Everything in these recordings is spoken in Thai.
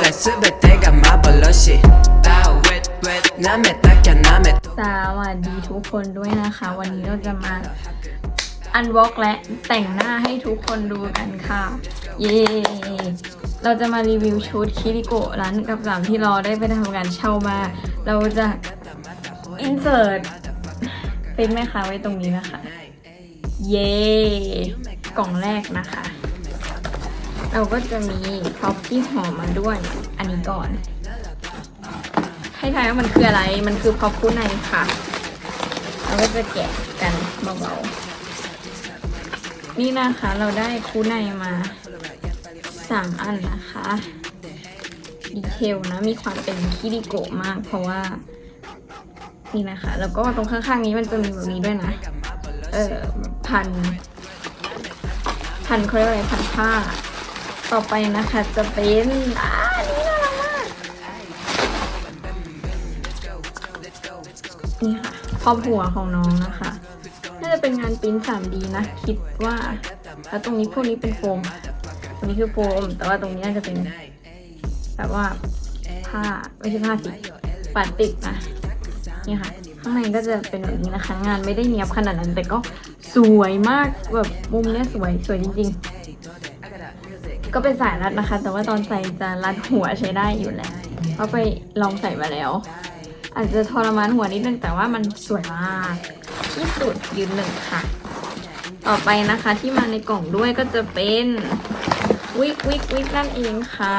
らすべてが幻だウェッสวัสดีทุกคนด้วยนะคะ วันนี้เราจะมาอันวอล์กและแต่งหน้าให้ทุกคนดูกันค่ะ เย้เราจะมารีวิวชุดคิริโกะร้านกับสามที่เราได้ไปทำงานเช่ามา เราจะอินเสิร์ตเป็นไหมคะไว้ตรงนี้นะคะ เย้กล่องแรกนะคะ เราก็จะมีพร็อพที่หอมมาด้วย อันนี้ก่อน ให้ทายว่ามันคืออะไร มันคือพร็อพคู่ในค่ะ เราก็จะแกะกันเบาๆ นี่นะคะเราได้คู่ในมาสามอันนะคะ ดีเทลนะ มีความเป็นคิริโกะมาก เพราะว่า นี่นะคะ แล้วก็ตรงข้างๆนี้มันจะมีแบบนี้ด้วยนะ เออพันพันเขาเรียกว่าอะไรพันผ้า ต่อไปนะคะจะเป็นอ่าอันนี่น่ารักมากนี่ค่ะครอบหัวของน้องนะคะน่าจะเป็นงานปิ้น 3D นะ คิดว่า แล้วตรงนี้พวกนี้เป็นโฟมตรงนี้คือโฟม แต่ว่าตรงนี้น่าจะเป็นแบบว่าผ้าไม่ใช่ผ้าสิปาติกนะนี่ค่ะข้างในก็จะเป็นแบบนี้นะคะ งานไม่ได้เนียบขนาดนั้นแต่ก็สวยมากแบบมุมเนี้ยสวยสวยจริง ๆ ก็เป็นสายรัดนะคะ แต่ว่าตอนใส่จะรัดหัวใช้ได้อยู่แหละเพราะไปลองใส่มาแล้ว อาจจะทรมานหัวนิดนึงแต่ว่ามันสวยมากที่สุดยืนหนึ่งค่ะ ต่อไปนะคะที่มาในกล่องด้วยก็จะเป็นวิกวิกวิกนั่นเองค่ะ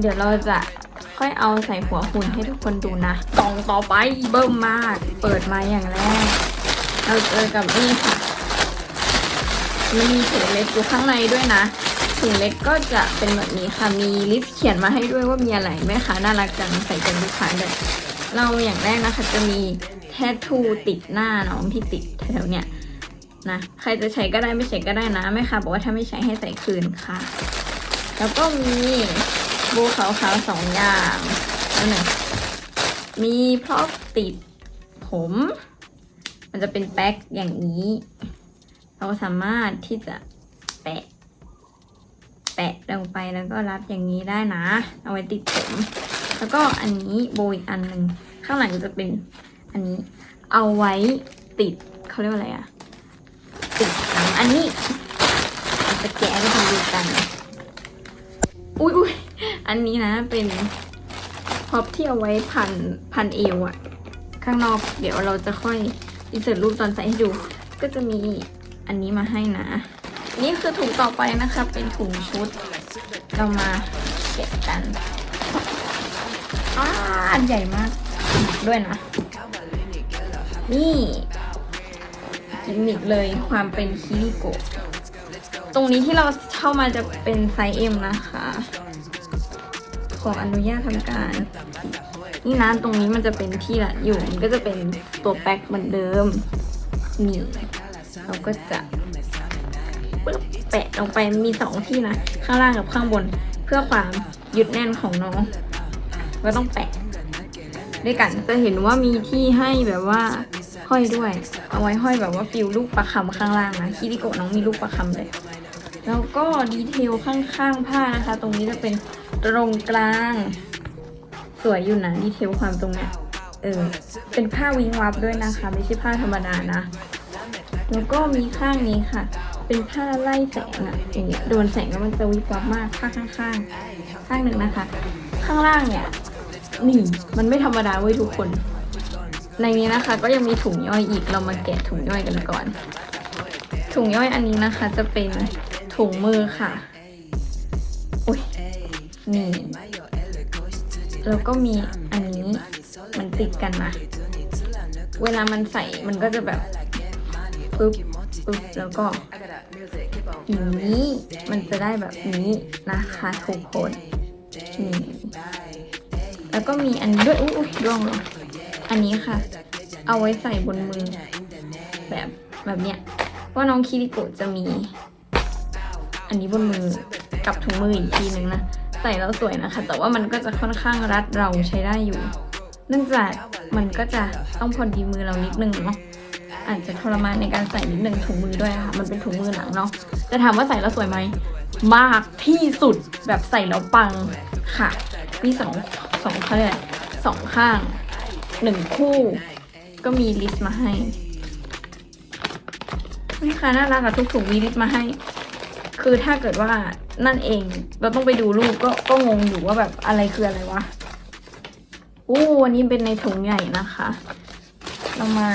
เดี๋ยวเราจะค่อยเอาใส่หัวหุ่นให้ทุกคนดูนะกล่องต่อไปเบิ่มมาก เปิดมาอย่างแรก เราเจอกับนี่ค่ะ มันมีถุงเล็กอยู่ข้างในด้วยนะถุงเล็กก็จะเป็นแบบนี้ค่ะมีลิสต์เขียนมาให้ด้วยว่ามีอะไรแม่ค้าน่ารักจังใส่ใจลูกค้าเลยเราอย่างแรกนะคะจะมีแทททูติดหน้าน้องที่ติดแถวเนี้ยนะใครจะใช้ก็ได้ไม่ใช้ก็ได้นะแม่ค้าบอกว่าถ้าไม่ใช้ให้ใส่คืนค่ะ แล้วก็มีโบขาวๆสองอย่างแล้วหนึ่งมีพร็อพติดผม มันจะเป็นแป๊กอย่างนี้ เราสามารถที่จะแปะ แปะลงไปแล้วก็รัดอย่างนี้ได้นะ เอาไว้ติดผม แล้วก็อันนี้โบอีกอันหนึ่งข้างหลังจะเป็นอันนี้ เอาไว้ติดเขาเรียกว่าอะไรอะติดหลังอันนี้จะแกะให้ดูกัน อุ้ยอุ้ยอันนี้นะเป็นพ็อปที่เอาไว้พันพันเอวอะข้างนอกเดี๋ยวเราจะค่อยอินเสิร์ตรูปตอนใส่ให้ดู ก็จะมี อันนี้มาให้นะ นี่คือถุงต่อไปนะคะ เป็นถุงชุด เรามาเก็บกันอาอันใหญ่มากด้วยนะ นี่กิมมิกเลยความเป็นคิริโกะตรงนี้ที่เราเช่ามาจะเป็นไซส์ M นะคะ ขออนุญาตทำการ นี่นะตรงนี้มันจะเป็นที่ละอยู่ มันก็จะเป็นตัวแป๊กเหมือนเดิมนี่ เราก็จะปึ๊บแปะลงไปมีสองที่นะ ข้างล่างกับข้างบน เพื่อความยึดแน่นของน้อง ก็ต้องแปะ ด้วยกันจะเห็นว่ามีที่ให้แบบว่าห้อยด้วย เอาไว้ห้อยแบบว่าฟิลลูกประคำข้างล่างนะคิริโกะน้องมีลูกประคำเลย แล้วก็ดีเทลข้างๆผ้านะคะ ตรงนี้จะเป็นตรงกลาง สวยอยู่นะดีเทลความตรงเนี้ยเออเป็นผ้าวิงวับด้วยนะคะ ไม่ใช่ผ้าธรรมดานะ แล้วก็มีข้างนี้ค่ะ เป็นผ้าไล่แสงอะอย่างเงี้ยโดนแสงแล้วมันจะวิบวับมากผ้างข้างข้างหนึ่งนะคะ ข้างล่างเนี่ยนี่มันไม่ธรรมดาเว้ยทุกคน ในนี้นะคะก็ยังมีถุงย่อยอีกเรามาแกะถุงย่อยกันก่อน ถุงย่อยอันนี้นะคะ จะเป็นถุงมือค่ะอุ้ยนี่แล้วก็มีอันนี้มันติดกันนะ เวลามันใส่มันก็จะแบบ ปึ๊บปึ๊บแล้วก็อย่างนี้มันจะได้แบบนี้นะคะทุกคนนี่แล้วก็มีอันนี้ด้วยอุ้ยอุ้ยร่วงลงอันนี้ค่ะ เอาไว้ใส่บนมือ แบบแบบเนี้ยว่าน้องคิริโกะจะมี อันนี้บนมือกับถุงมืออีกทีนึงนะใส่แล้วสวยนะคะ แต่ว่ามันก็จะค่อนข้างรัดเราใช้ได้อยู่ เนื่องจากมันก็จะต้องพอดีมือเรานิดนึงเนาะ อาจจะทรมานในการใส่นิดหนึ่งถุงมือด้วยค่ะ มันเป็นถุงมือหนังเนาะแต่ถามว่าใส่แล้วสวยไหมมากที่สุดแบบใส่แล้วปังค่ะ มีสองสองเขาเรียกสองข้างหนึ่งคู่ ก็มีลิสต์มาให้นี่ค่ะน่ารักอะทุกถุงมีลิสต์มาให้ คือถ้าเกิดว่านั่นเองเราต้องไปดูรูปก็ก็งงอยู่ว่าแบบอะไรคืออะไรวะอู้วันนี้เป็นในถุงใหญ่นะคะ เรามา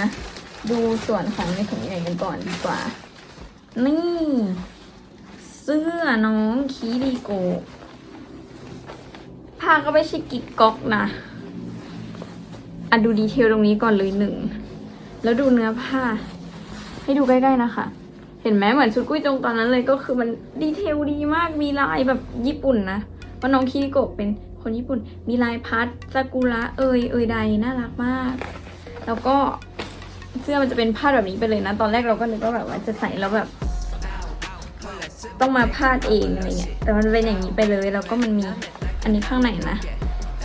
ดูส่วนของในถุงใหญ่กันก่อนดีกว่า นี่ เสื้อน้องคีรีโกผ้าก็ไม่ใช่กิ๊กก๊อกนะอะดูดีเทลตรงนี้ก่อนเลยหนึ่ง แล้วดูเนื้อผ้า ให้ดูใกล้ๆนะคะ เห็นไหมเหมือนชุดกุ้ยจงตอนนั้นเลยก็คือมันดีเทลดีมากมีลายแบบญี่ปุ่นนะเพราะน้องคีริโกะเป็นคนญี่ปุ่น มีลายพัดซากุระเอยเอยใดน่ารักมาก แล้วก็ เสื้อมันจะเป็นพาดแบบนี้ไปเลยนะ ตอนแรกเราก็นึกว่าแบบว่าจะใส่แล้วแบบ ต้องมาพาดเองอะไรเงี้ย แต่มันเป็นอย่างนี้ไปเลย แล้วก็มันมีอันนี้ข้างในนะ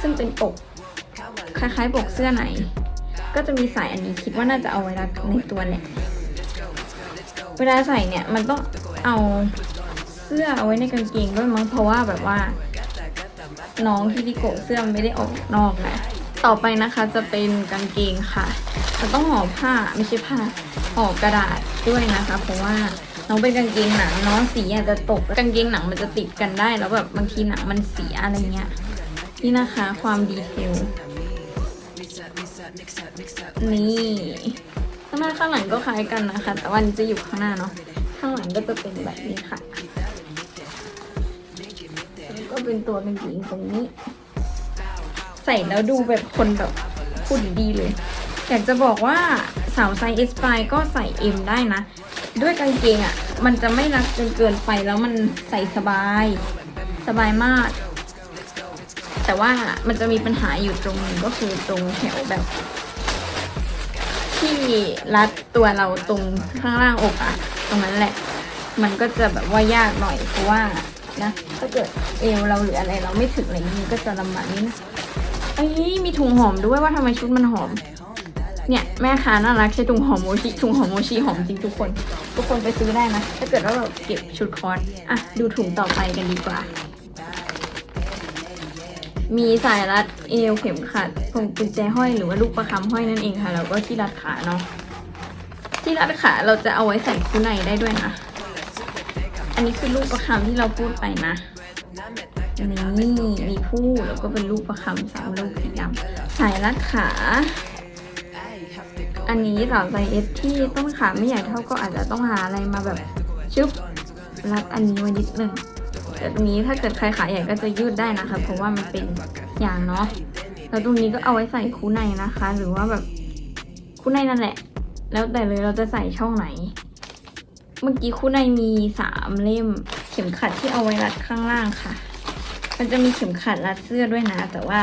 ซึ่งเป็นปก คล้ายๆปกเสื้อไหน ก็จะมีสายอันนี้คิดว่าน่าจะเอาไว้รัดในตัวแหละ เวลาใส่เนี่ยมันต้องเอาเสื้อเอาไว้ในกางเกงด้วยมั้ง เพราะว่าแบบว่า น้องที่ดิโกเสื้อไม่ได้ออกนอกนะ ต่อไปนะคะจะเป็นกางเกงค่ะ จะต้องห่อผ้าไม่ใช่ผ้าห่อกระดาษด้วยนะคะ เพราะว่าน้องเป็นกางเกงหนังเน้องสีอาจจะตกกางเกงหนังมันจะติดกันได้ แล้วแบบบางทีหนังมันเสียอะไรเงี้ยนี่นะคะ ความดีเทลนี่ข้างหน้าข้างหลังก็คล้ายกันนะคะ แต่วันจะอยู่ข้างหน้าเนาะข้างหลังก็จะเป็นแบบนี้ค่ะแล้วก็เป็นตัวกางเกงตรงนี้ ใส่แล้วดูแบบคนแบบพูดดีเลย อยากจะบอกว่าสาวไซส์ S ปก็ใส่ M ได้นะ ด้วยกางเกงอะ่ะ มันจะไม่รัดจนเกินไปแล้วมันใส่สบาย สบายมาก แต่ว่ามันจะมีปัญหาอยู่ตรงนึงก็คือตรงแถวแบบ ที่รัดตัวเราตรงข้างล่างอกอะตรงนั้นแหละ มันก็จะแบบว่ายากหน่อยเพราะว่านะถ้าเกิดเอวเราหรืออะไรเราไม่ถึงอะไรนี้ก็จะลำบากนิดนะไอ้ยมีถุงหอมด้วยว่าทำไมชุดมันหอม เนี่ยแม่ค้าน่ารักใช้ถุงหอมโมชิถุงหอมโมชิหอมจริงทุกคน ทุกคนไปซื้อได้นะ ถ้าเกิดว่าเราเก็บชุดคอร์สอะดูถุงต่อไปกันดีกว่า มีสายรัดเอวเข็มขัดพวงกุญแจห้อยหรือว่าลูกประคำห้อยนั่นเองค่ะแล้วก็ที่รัดขาเนาะที่รัดขาเราจะเอาไว้ใส่คู่ในได้ด้วยนะอันนี้คือลูกประคำที่เราพูดไปนะนี่มีผู้แล้วก็เป็นลูกประคำสามลูกสีดำสายรัดขา อันนี้สาวไซเอสที่ต้นขาไม่ใหญ่เท่าก็อาจจะต้องหาอะไรมาแบบชึบรัดอันนี้ไว้นิดนึงแต่ตรงนี้ถ้าเกิดใครขาใหญ่ก็จะยืดได้นะคะ เพราะว่ามันเป็นอย่างเนาะแล้วตรงนี้ก็เอาไว้ใส่คู่ในนะคะ หรือว่าแบบคู่ในนั่นแหละ แล้วแต่เลยเราจะใส่ช่องไหน เมื่อกี้คู่ในมีสามเล่ม เข็มขัดที่เอาไว้รัดข้างล่างค่ะ มันจะมีเข็มขัดรัดเสื้อด้วยนะ แต่ว่า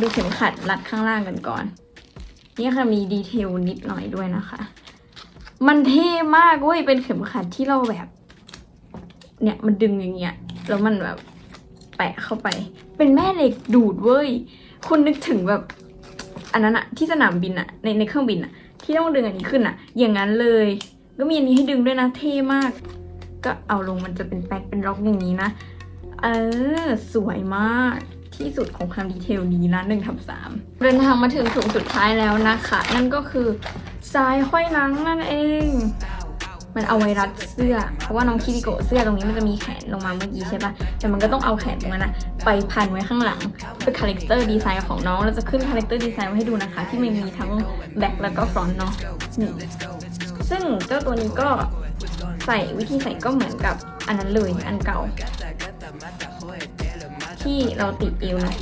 ดูเข็มขัดรัดข้างล่างกันก่อน นี่ค่ะมีดีเทลนิดหน่อยด้วยนะคะ มันเท่มากเว้ยเป็นเข็มขัดที่เราแบบ เนี่ยมันดึงอย่างเงี้ยแล้วมันแบบแปะเข้าไป เป็นแม่เหล็กดูดเว้ยคุณนึกถึงแบบอันนั้นอะที่สนามบินอะในในเครื่องบินอะที่ต้องดึงอันนี้ขึ้นอะอย่างนั้นเลย ก็มีอันนี้ให้ดึงด้วยนะเท่มาก ก็เอาลงมันจะเป็นแป๊กเป็นล็อกอย่างนี้นะ เออ สวยมาก ที่สุดของความดีเทลนี้นะหนึ่งทับสามเดินทางมาถึงถุงสุดท้ายแล้วนะคะ นั่นก็คือสายห้อยนังนั่นเอง มันเอาไว้รัดเสื้อ เพราะว่าน้องคิริโกะเสื้อตรงนี้มันจะมีแขนลงมาเมื่อกี้ใช่ปะแต่มันก็ต้องเอาแขนตรงนั้นนะไปพันไว้ข้างหลังเป็นคาแรคเตอร์ดีไซน์ของน้อง เราจะขึ้นคาแรคเตอร์ดีไซน์ไว้ให้ดูนะคะ ที่มันมีทั้งแบ็คแล้วก็ฟรอนต์เนาะนี่ซึ่งเจ้าตัวนี้ก็ใส่วิธีใส่ก็เหมือนกับอันนั้นเลยอันเก่า ที่เราติดเอวนะ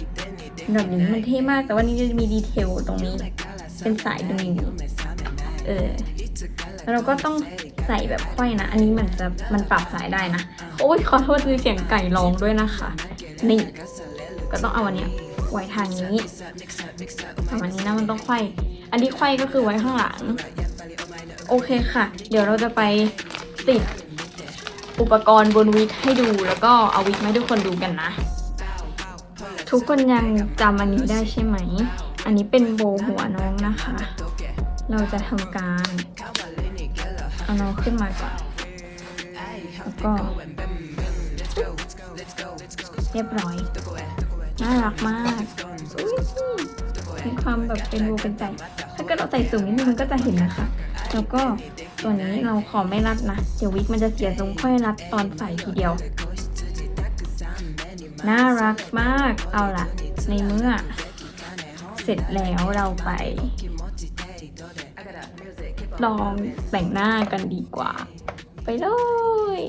แบบนี้มันเท่มากแต่ว่านี่จะมีดีเทลตรงนี้ เป็นสายดึงนี้เออแล้วเราก็ต้องใส่แบบค่อยนะ อันนี้มันจะมันปรับสายได้นะ โอ้ยขอโทษคือเสียงไก่ร้องด้วยนะคะ นี่ก็ต้องเอาอันเนี้ยไว้ทางนี้ประมาณนี้นะมันต้องไขว้อันที่ไขว้ก็คือไว้ข้างหลัง โอเคค่ะ เดี๋ยวเราจะไปติดอุปกรณ์บนวิกให้ดู แล้วก็เอาวิกมาให้ทุกคนดูกันนะ ทุกคนยังจำอันนี้ได้ใช่ไหม อันนี้เป็นโบหัวน้องนะคะ เราจะทำการเอาน้องขึ้นมาก่อน แล้วก็ เรียบร้อย น่ารักมากมีความแบบเป็นรูเป็นใจ ถ้าเกิดเราใส่สูงนิดนึงมันก็จะเห็นนะคะ แล้วก็ตัวนี้เราขอไม่รัดนะ เดี๋ยววิกมันจะเสียทรงค่อยรัดตอนใส่ทีเดียว น่ารักมาก เอาละในเมื่อ เสร็จแล้วเราไป ลองแต่งหน้ากันดีกว่า ไปเลย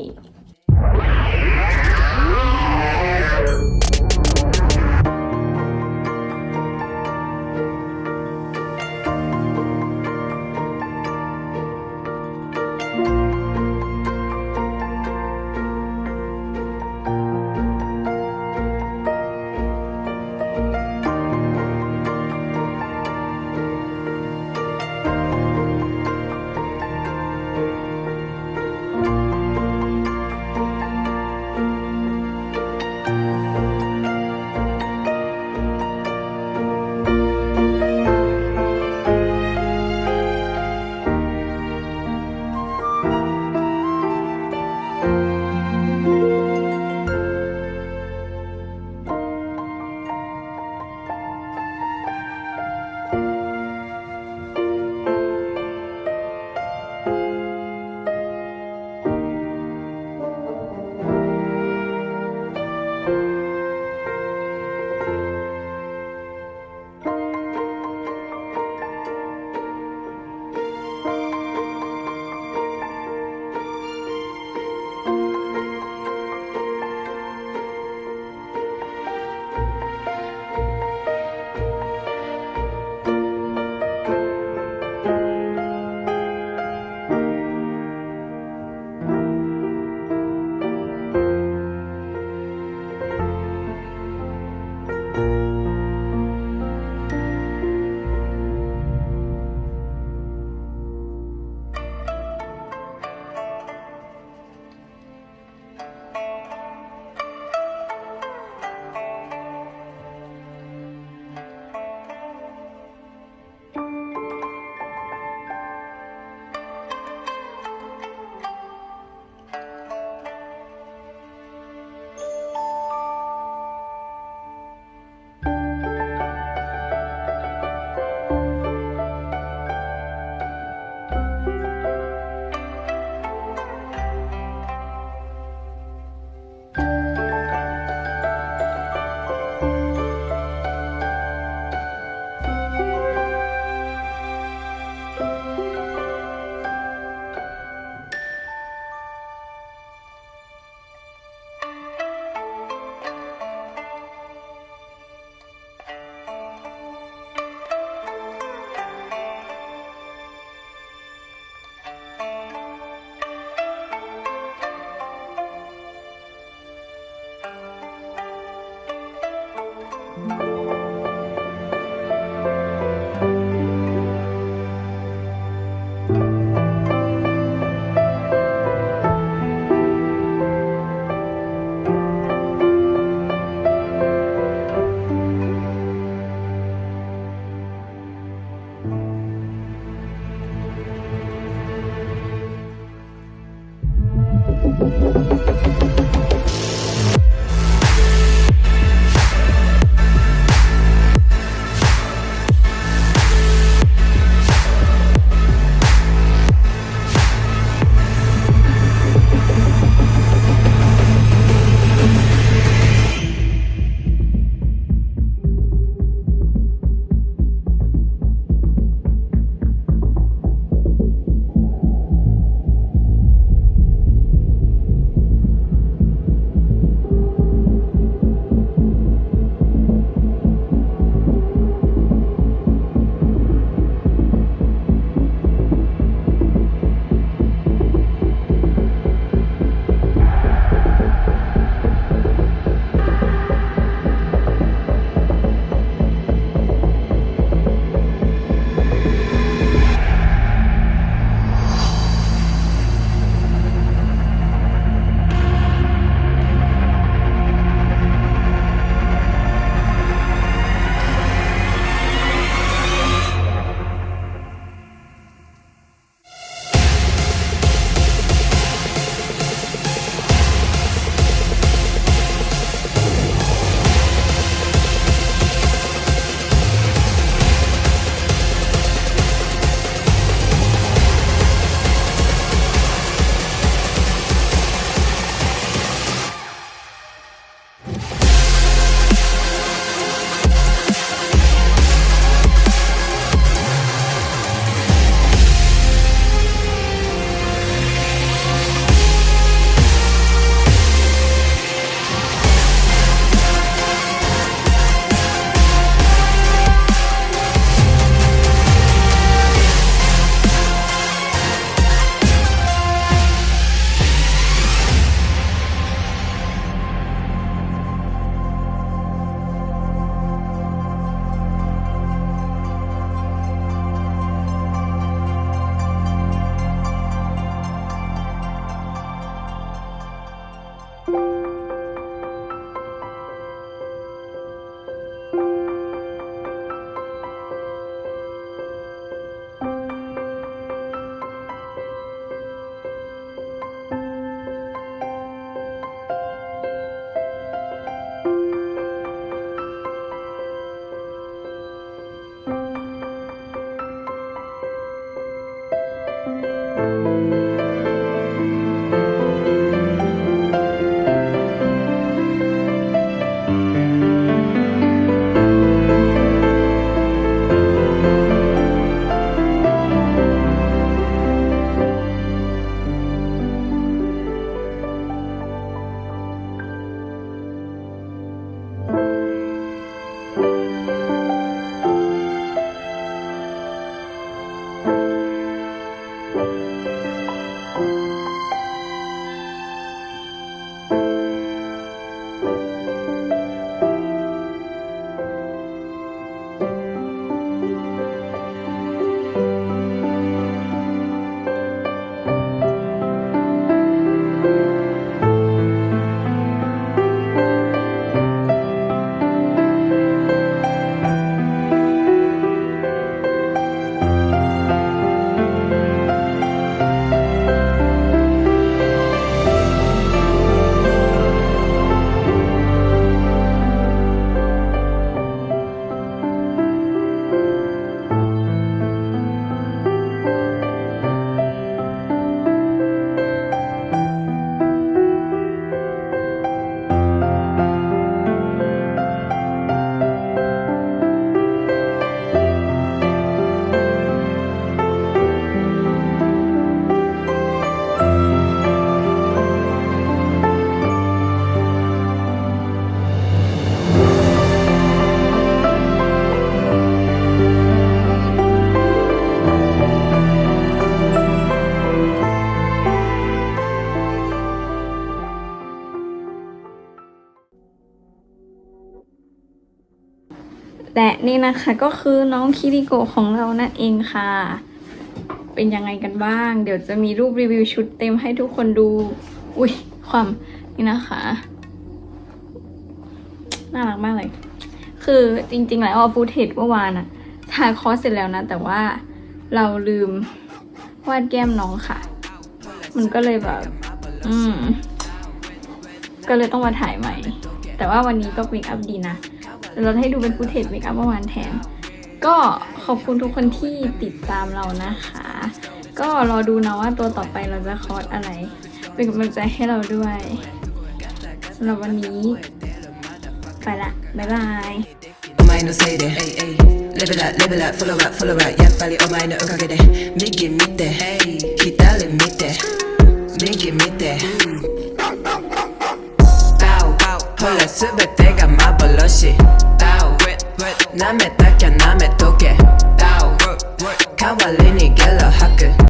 และนี่นะคะก็คือน้องคิริโกของเรานั่นเองค่ะ เป็นยังไงกันบ้าง เดี๋ยวจะมีรูปรีวิวชุดเต็มให้ทุกคนดู อุ้ยความนี่นะคะ น่ารักมากเลย คือจริงๆ แล้วเอาฟูเทจเมื่อวานอะถ่ายคอร์สเสร็จแล้วนะ แต่ว่าเราลืมวาดแก้มน้องค่ะ มันก็เลยแบบ อืม ก็เลยต้องมาถ่ายใหม่ แต่ว่าวันนี้ก็มคอัพดีนะ เดี๋ยวเราจะให้ดูเป็นฟูเทจเมคอัพเมื่อวานแทน ก็ขอบคุณทุกคนที่ติดตามเรานะคะ ก็รอดูนะว่าตัวต่อไปเราจะคอร์สอะไร เป็นกำลังใจให้เราด้วยสำหรับวันนี้ ไปละ บ๊ายบาย お前のせいでレベルレベルフォロワーフォロワーやっぱりお前のおかげで右見て左見て右見てほら全て が幻舐めたきゃ舐めとけ代わりにゲロ吐く